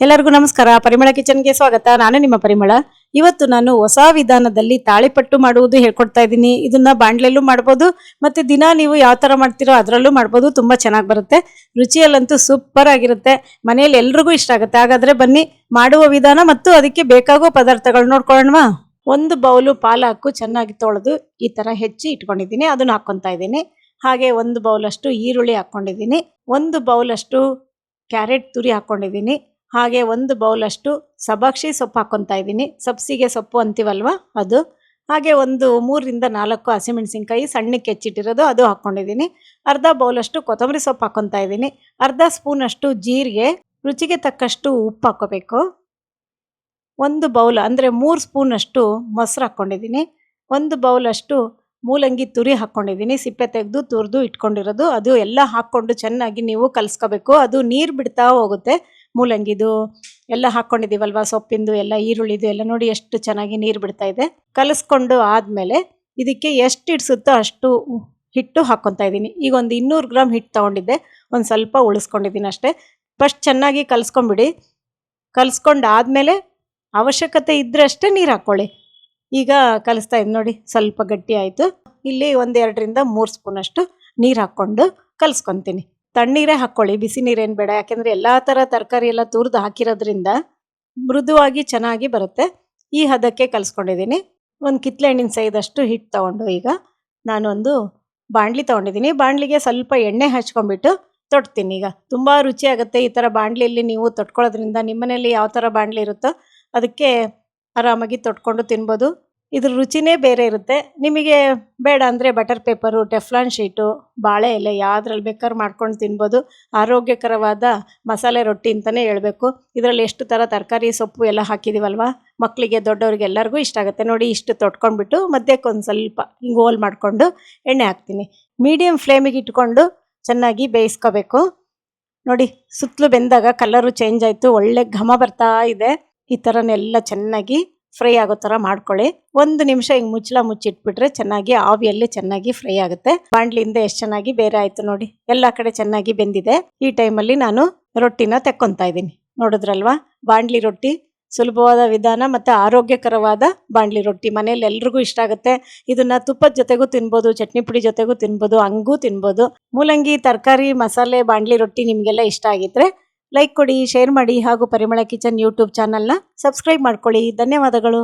ಎಲ್ಲರಿಗೂ ನಮಸ್ಕಾರ. ಪರಿಮಳ ಕಿಚನ್ಗೆ ಸ್ವಾಗತ. ನಾನು ನಿಮ್ಮ ಪರಿಮಳ. ಇವತ್ತು ನಾನು ಹೊಸ ವಿಧಾನದಲ್ಲಿ ತಾಳಿಪಟ್ಟು ಮಾಡುವುದು ಹೇಳ್ಕೊಡ್ತಾ ಇದ್ದೀನಿ. ಇದನ್ನ ಬಾಂಡ್ಲೆಲ್ಲೂ ಮಾಡ್ಬೋದು. ಮತ್ತೆ ದಿನ ನೀವು ಯಾವ ಥರ ಮಾಡ್ತೀರೋ ಅದರಲ್ಲೂ ಮಾಡ್ಬೋದು. ತುಂಬ ಚೆನ್ನಾಗಿ ಬರುತ್ತೆ. ರುಚಿಯಲ್ಲಂತೂ ಸೂಪರ್ ಆಗಿರುತ್ತೆ. ಮನೆಯಲ್ಲಿ ಎಲ್ರಿಗೂ ಇಷ್ಟ ಆಗುತ್ತೆ. ಹಾಗಾದರೆ ಬನ್ನಿ, ಮಾಡುವ ವಿಧಾನ ಮತ್ತು ಅದಕ್ಕೆ ಬೇಕಾಗುವ ಪದಾರ್ಥಗಳು ನೋಡ್ಕೊಳ್ಳೋಣವಾ? ಒಂದು ಬೌಲು ಪಾಲಾಕು ಚೆನ್ನಾಗಿ ತೊಳೆದು ಈ ಥರ ಹೆಚ್ಚಿ ಇಟ್ಕೊಂಡಿದ್ದೀನಿ. ಅದನ್ನು ಹಾಕ್ಕೊತಾ ಇದ್ದೀನಿ. ಹಾಗೆ ಒಂದು ಬೌಲಷ್ಟು ಈರುಳ್ಳಿ ಹಾಕ್ಕೊಂಡಿದ್ದೀನಿ. ಒಂದು ಬೌಲಷ್ಟು ಕ್ಯಾರೆಟ್ ತುರಿ ಹಾಕ್ಕೊಂಡಿದ್ದೀನಿ. ಹಾಗೆ ಒಂದು ಬೌಲಷ್ಟು ಸಬಾಕ್ಷಿ ಸೊಪ್ಪು ಹಾಕ್ಕೊತಾ ಇದ್ದೀನಿ. ಸಬ್ಸಿಗೆ ಸೊಪ್ಪು ಅಂತೀವಲ್ವ ಅದು. ಹಾಗೆ ಒಂದು ಮೂರರಿಂದ ನಾಲ್ಕು ಹಸಿಮೆಣಸಿನ್ಕಾಯಿ ಸಣ್ಣಕ್ಕೆ ಹೆಚ್ಚಿಟ್ಟಿರೋದು ಅದು ಹಾಕ್ಕೊಂಡಿದ್ದೀನಿ. ಅರ್ಧ ಬೌಲಷ್ಟು ಕೊತ್ತಂಬರಿ ಸೊಪ್ಪು ಹಾಕ್ಕೊತಾ ಇದ್ದೀನಿ. ಅರ್ಧ ಸ್ಪೂನಷ್ಟು ಜೀರಿಗೆ, ರುಚಿಗೆ ತಕ್ಕಷ್ಟು ಉಪ್ಪು ಹಾಕ್ಕೋಬೇಕು. ಒಂದು ಬೌಲ್ ಅಂದರೆ ಮೂರು ಸ್ಪೂನಷ್ಟು ಮೊಸರು ಹಾಕ್ಕೊಂಡಿದ್ದೀನಿ. ಒಂದು ಬೌಲಷ್ಟು ಮೂಲಂಗಿ ತುರಿ ಹಾಕ್ಕೊಂಡಿದ್ದೀನಿ. ಸಿಪ್ಪೆ ತೆಗೆದು ತುರಿದು ಇಟ್ಕೊಂಡಿರೋದು. ಅದು ಎಲ್ಲ ಹಾಕ್ಕೊಂಡು ಚೆನ್ನಾಗಿ ನೀವು ಕಲಿಸ್ಕೋಬೇಕು. ಅದು ನೀರು ಬಿಡ್ತಾ ಹೋಗುತ್ತೆ. ಮೂಲಂಗಿದು ಎಲ್ಲ ಹಾಕ್ಕೊಂಡಿದ್ದೀವಲ್ವ ಸೊಪ್ಪಿಂದು ಎಲ್ಲ, ಈರುಳ್ಳಿದು ಎಲ್ಲ ನೋಡಿ ಎಷ್ಟು ಚೆನ್ನಾಗಿ ನೀರು ಬಿಡ್ತಾ ಇದೆ. ಕಲಿಸ್ಕೊಂಡು ಆದಮೇಲೆ ಇದಕ್ಕೆ ಎಷ್ಟು ಇಡ್ಸುತ್ತೋ ಅಷ್ಟು ಹಿಟ್ಟು ಹಾಕ್ಕೊತಾ ಇದ್ದೀನಿ. ಈಗ ಒಂದು ಇನ್ನೂರು ಗ್ರಾಮ್ ಹಿಟ್ಟು ತೊಗೊಂಡಿದ್ದೆ. ಒಂದು ಸ್ವಲ್ಪ ಉಳಿಸ್ಕೊಂಡಿದ್ದೀನಿ ಅಷ್ಟೇ. ಫಸ್ಟ್ ಚೆನ್ನಾಗಿ ಕಲಿಸ್ಕೊಂಬಿಡಿ. ಕಲಸ್ಕೊಂಡು ಆದಮೇಲೆ ಅವಶ್ಯಕತೆ ಇದ್ದರೆ ಅಷ್ಟೇ ನೀರು ಹಾಕ್ಕೊಳ್ಳಿ ಈಗ ಕಲಿಸ್ತಾ ಇದ್ದೀನಿ ನೋಡಿ, ಸ್ವಲ್ಪ ಗಟ್ಟಿ ಆಯಿತು. ಇಲ್ಲಿ ಒಂದೆರಡರಿಂದ ಮೂರು ಸ್ಪೂನಷ್ಟು ನೀರು ಹಾಕ್ಕೊಂಡು ಕಲಿಸ್ಕೊತೀನಿ. ತಣ್ಣೀರೇ ಹಾಕ್ಕೊಳ್ಳಿ ಬಿಸಿ ನೀರೇನು ಬೇಡ. ಯಾಕೆಂದರೆ ಎಲ್ಲ ಥರ ತರಕಾರಿ ಎಲ್ಲ ತುರಿದು ಹಾಕಿರೋದ್ರಿಂದ ಮೃದುವಾಗಿ ಚೆನ್ನಾಗಿ ಬರುತ್ತೆ. ಈ ಹದಕ್ಕೆ ಕಲಿಸ್ಕೊಂಡಿದ್ದೀನಿ. ಒಂದು ಕಿತ್ಲೆ ಹಣ್ಣಿನ ಸೈದಷ್ಟು ಹಿಟ್ಟು ತೊಗೊಂಡು ಈಗ ನಾನೊಂದು ಬಾಣಲಿ ತೊಗೊಂಡಿದ್ದೀನಿ. ಬಾಣಲಿಗೆ ಸ್ವಲ್ಪ ಎಣ್ಣೆ ಹಚ್ಕೊಂಡ್ಬಿಟ್ಟು ತೊಟ್ತೀನಿ ಈಗ. ತುಂಬ ರುಚಿಯಾಗುತ್ತೆ ಈ ಥರ ಬಾಣಲಿಯಲ್ಲಿ ನೀವು ತೊಟ್ಕೊಳ್ಳೋದ್ರಿಂದ. ನಿಮ್ಮನೇಲಿ ಯಾವ ಥರ ಬಾಣಲಿ ಇರುತ್ತೋ ಅದಕ್ಕೆ ಆರಾಮಾಗಿ ತೊಟ್ಕೊಂಡು ತಿನ್ಬೋದು. ಇದ್ರ ರುಚಿನೇ ಬೇರೆ ಇರುತ್ತೆ. ನಿಮಗೆ ಬೇಡ ಅಂದರೆ ಬಟರ್ ಪೇಪರು ಟೆಫ್ಲಾನ್ ಶೀಟು ಬಾಳೆ ಎಲೆ ಯಾವ್ದ್ರಲ್ಲಿ ಬೇಕಾದ್ರೂ ಮಾಡ್ಕೊಂಡು ತಿನ್ಬೋದು. ಆರೋಗ್ಯಕರವಾದ ಮಸಾಲೆ ರೊಟ್ಟಿ ಅಂತಲೇ ಹೇಳಬೇಕು. ಇದರಲ್ಲಿ ಎಷ್ಟು ಥರ ತರಕಾರಿ, ಸೊಪ್ಪು ಎಲ್ಲ ಹಾಕಿದ್ದೀವಲ್ವ ಮಕ್ಕಳಿಗೆ ದೊಡ್ಡವ್ರಿಗೆ ಎಲ್ಲರಿಗೂ ಇಷ್ಟ ಆಗುತ್ತೆ. ನೋಡಿ, ಇಷ್ಟು ತೊಟ್ಕೊಂಡ್ಬಿಟ್ಟು ಮಧ್ಯಕ್ಕೆ ಒಂದು ಸ್ವಲ್ಪ ಹಿಂಗೆ ಹೋಲ್ ಮಾಡಿಕೊಂಡು ಎಣ್ಣೆ ಹಾಕ್ತೀನಿ. ಮೀಡಿಯಮ್ ಫ್ಲೇಮಿಗೆ ಇಟ್ಕೊಂಡು ಚೆನ್ನಾಗಿ ಬೇಯಿಸ್ಕೋಬೇಕು. ನೋಡಿ, ಸುತ್ತಲೂ ಬೆಂದಾಗ ಕಲರು ಚೇಂಜ್ ಆಯಿತು. ಒಳ್ಳೆ ಘಮ ಬರ್ತಾ ಇದೆ. ಈ ಥರನೆಲ್ಲ ಚೆನ್ನಾಗಿ ಫ್ರೈ ಆಗೋ ಥರ ಮಾಡ್ಕೊಳ್ಳಿ. ಒಂದು ನಿಮಿಷ ಹಿಂಗೆ ಮುಚ್ಚಳ ಮುಚ್ಚಿಟ್ಬಿಟ್ರೆ ಚೆನ್ನಾಗಿ ಆವಿಯಲ್ಲಿ ಚೆನ್ನಾಗಿ ಫ್ರೈ ಆಗುತ್ತೆ. ಬಾಣ್ಲಿಯಿಂದ ಎಷ್ಟು ಚೆನ್ನಾಗಿ ಬೇರೆ ಆಯಿತು ನೋಡಿ. ಎಲ್ಲ ಕಡೆ ಚೆನ್ನಾಗಿ ಬೆಂದಿದೆ. ಈ ಟೈಮಲ್ಲಿ ನಾನು ರೊಟ್ಟಿನ ತೆಕ್ಕೊತಾ ಇದ್ದೀನಿ. ನೋಡಿದ್ರಲ್ವಾ? ಬಾಂಡ್ಲಿ ರೊಟ್ಟಿ ಸುಲಭವಾದ ವಿಧಾನ ಮತ್ತು ಆರೋಗ್ಯಕರವಾದ ಬಾಂಡ್ಲಿ ರೊಟ್ಟಿ. ಮನೇಲಿ ಎಲ್ರಿಗೂ ಇಷ್ಟ ಆಗುತ್ತೆ. ಇದನ್ನ ತುಪ್ಪದ ಜೊತೆಗೂ ತಿನ್ಬೋದು, ಚಟ್ನಿ ಪುಡಿ ಜೊತೆಗೂ ತಿನ್ಬೋದು, ಹಂಗೂ ತಿನ್ಬೋದು. ಮೂಲಂಗಿ, ತರಕಾರಿ, ಮಸಾಲೆ ಬಾಂಡ್ಲಿ ರೊಟ್ಟಿ ನಿಮಗೆಲ್ಲ ಇಷ್ಟ ಆಗಿದ್ರೆ ಲೈಕ್ ಕೊಡಿ ಶೇರ್ ಮಾಡಿ ಹಾಗೂ ಪರಿಮಳ ಕಿಚನ್ ಯೂಟ್ಯೂಬ್ ಚಾನಲ್ನ ಸಬ್ಸ್ಕ್ರೈಬ್ ಮಾಡ್ಕೊಳ್ಳಿ. ಧನ್ಯವಾದಗಳು.